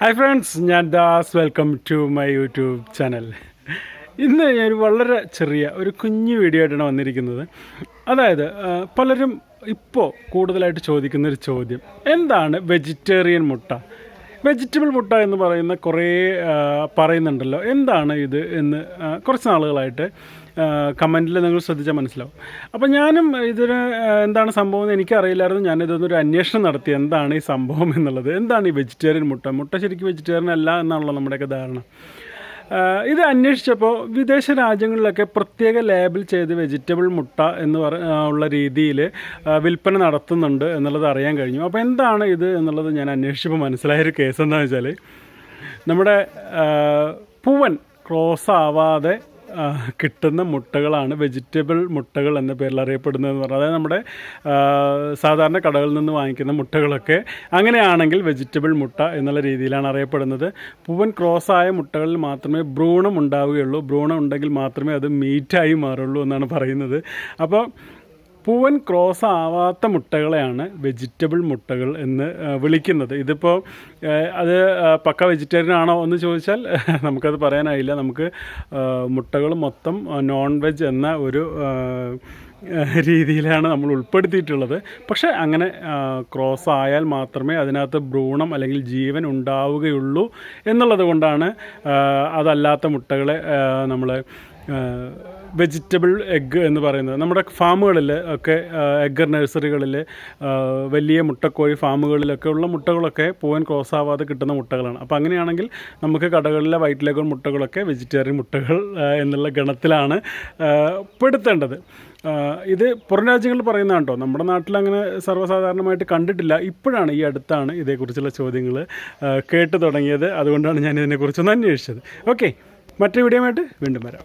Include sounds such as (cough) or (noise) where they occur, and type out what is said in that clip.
Hi friends ഞാൻ Das. Welcome to my YouTube channel ഇന്ന് ഞാൻ വളരെ ചെറിയ ഒരു കുഞ്ഞു വീഡിയോ ആയിട്ടാണ് വന്നിരിക്കുന്നത്. അതായത് പലരും ഇപ്പോൾ കൂടുതലായിട്ട് ചോദിക്കുന്ന ഒരു ചോദ്യം. എന്താണ് വെജിറ്റേറിയൻ മുട്ട? വെജിറ്റബിൾ മുട്ട എന്ന് പറയുന്ന കുറേ പറയുന്നുണ്ടല്ലോ. എന്താണ് ഇത് എന്ന് കുറച്ച് നാളുകളായിട്ട് കമന്റിൽ നിങ്ങൾ ശ്രദ്ധിച്ചാൽ മനസ്സിലാവും. അപ്പോൾ ഞാനും ഇതിന് എന്താണ് സംഭവം എന്ന് എനിക്കറിയില്ലായിരുന്നു. ഞാനിതൊന്നൊരു അന്വേഷണം നടത്തി. എന്താണ് ഈ സംഭവം എന്നുള്ളത്? എന്താണ് ഈ വെജിറ്റേറിയൻ മുട്ട? മുട്ട ശരിക്കും വെജിറ്റേറിയൻ അല്ല എന്നാണല്ലോ നമ്മുടെയൊക്കെ ധാരണ. ഇത് അന്വേഷിച്ചപ്പോൾ വിദേശ രാജ്യങ്ങളിലൊക്കെ പ്രത്യേക ലേബിൾ ചെയ്ത് വെജിറ്റബിൾ മുട്ട എന്ന് പറ ഉള്ള രീതിയിൽ വിൽപ്പന നടത്തുന്നുണ്ട് എന്നുള്ളത് അറിയാൻ കഴിഞ്ഞു. അപ്പോൾ എന്താണ് ഇത് എന്നുള്ളത് ഞാൻ അന്വേഷിച്ചപ്പോൾ മനസ്സിലായൊരു കേസ് എന്താണെന്ന് വെച്ചാൽ നമ്മുടെ പൂവൻ ക്രോസ് ആവാതെ കിട്ടുന്ന മുട്ടകളാണ് വെജിറ്റബിൾ മുട്ടകൾ എന്ന പേരിൽ അറിയപ്പെടുന്നതെന്ന് പറഞ്ഞാൽ അതായത് നമ്മുടെ സാധാരണ കടകളിൽ നിന്ന് വാങ്ങിക്കുന്ന മുട്ടകളൊക്കെ അങ്ങനെയാണെങ്കിൽ വെജിറ്റബിൾ മുട്ട എന്നുള്ള രീതിയിലാണ് അറിയപ്പെടുന്നത്. പൂവൻ ക്രോസ് ആയ മുട്ടകളിൽ മാത്രമേ ഭ്രൂണം ഉണ്ടാവുകയുള്ളൂ. ഭ്രൂണം ഉണ്ടെങ്കിൽ മാത്രമേ അത് മീറ്റായി മാറുള്ളൂ എന്നാണ് പറയുന്നത്. അപ്പോൾ പൂവൻ ക്രോസ് ആവാത്ത മുട്ടകളെയാണ് വെജിറ്റബിൾ മുട്ടകൾ എന്ന് വിളിക്കുന്നത്. ഇതിപ്പോൾ അത് പക്ക വെജിറ്റേറിയൻ ആണോ എന്ന് ചോദിച്ചാൽ (laughs) നമുക്കത് പറയാനായില്ല. നമുക്ക് മുട്ടകൾ മൊത്തം നോൺ വെജ് എന്ന ഒരു രീതിയിലാണ് നമ്മൾ ഉൾപ്പെടുത്തിയിട്ടുള്ളത്. പക്ഷേ അങ്ങനെ ക്രോസ് ആയാൽ മാത്രമേ അതിനകത്ത് ഭ്രൂണം അല്ലെങ്കിൽ ജീവൻ ഉണ്ടാവുകയുള്ളൂ എന്നുള്ളത് കൊണ്ടാണ് അതല്ലാത്ത മുട്ടകളെ നമ്മൾ വെജിറ്റബിൾ എഗ്ഗ് എന്ന് പറയുന്നത്. നമ്മുടെ ഫാമുകളിൽ ഒക്കെ എഗ്ഗർ നഴ്സറികളിൽ വലിയ മുട്ടക്കോഴി ഫാമുകളിലൊക്കെ ഉള്ള മുട്ടകളൊക്കെ പൂവൻ ക്രോസ് ആവാതെ കിട്ടുന്ന മുട്ടകളാണ്. അപ്പോൾ അങ്ങനെയാണെങ്കിൽ നമുക്ക് കടകളിലെ വൈറ്റ് മുട്ടകളൊക്കെ വെജിറ്റേറിയൻ മുട്ടകൾ എന്നുള്ള ഗണത്തിലാണ് പെടുത്തേണ്ടത്. ഇത് പുറം രാജ്യങ്ങളിൽ പറയുന്നതാണ് കേട്ടോ നമ്മുടെ നാട്ടിൽ അങ്ങനെ സർവസാധാരണമായിട്ട് കണ്ടിട്ടില്ല. ഇപ്പോഴാണ് ഈ അടുത്താണ് ഇതേക്കുറിച്ചുള്ള ചോദ്യങ്ങൾ കേട്ട് തുടങ്ങിയത്. അതുകൊണ്ടാണ് ഞാൻ ഇതിനെക്കുറിച്ചൊന്ന് അന്വേഷിച്ചത്. ഓക്കെ. മറ്റൊരു വീഡിയോ ആയിട്ട് വീണ്ടും വരാം.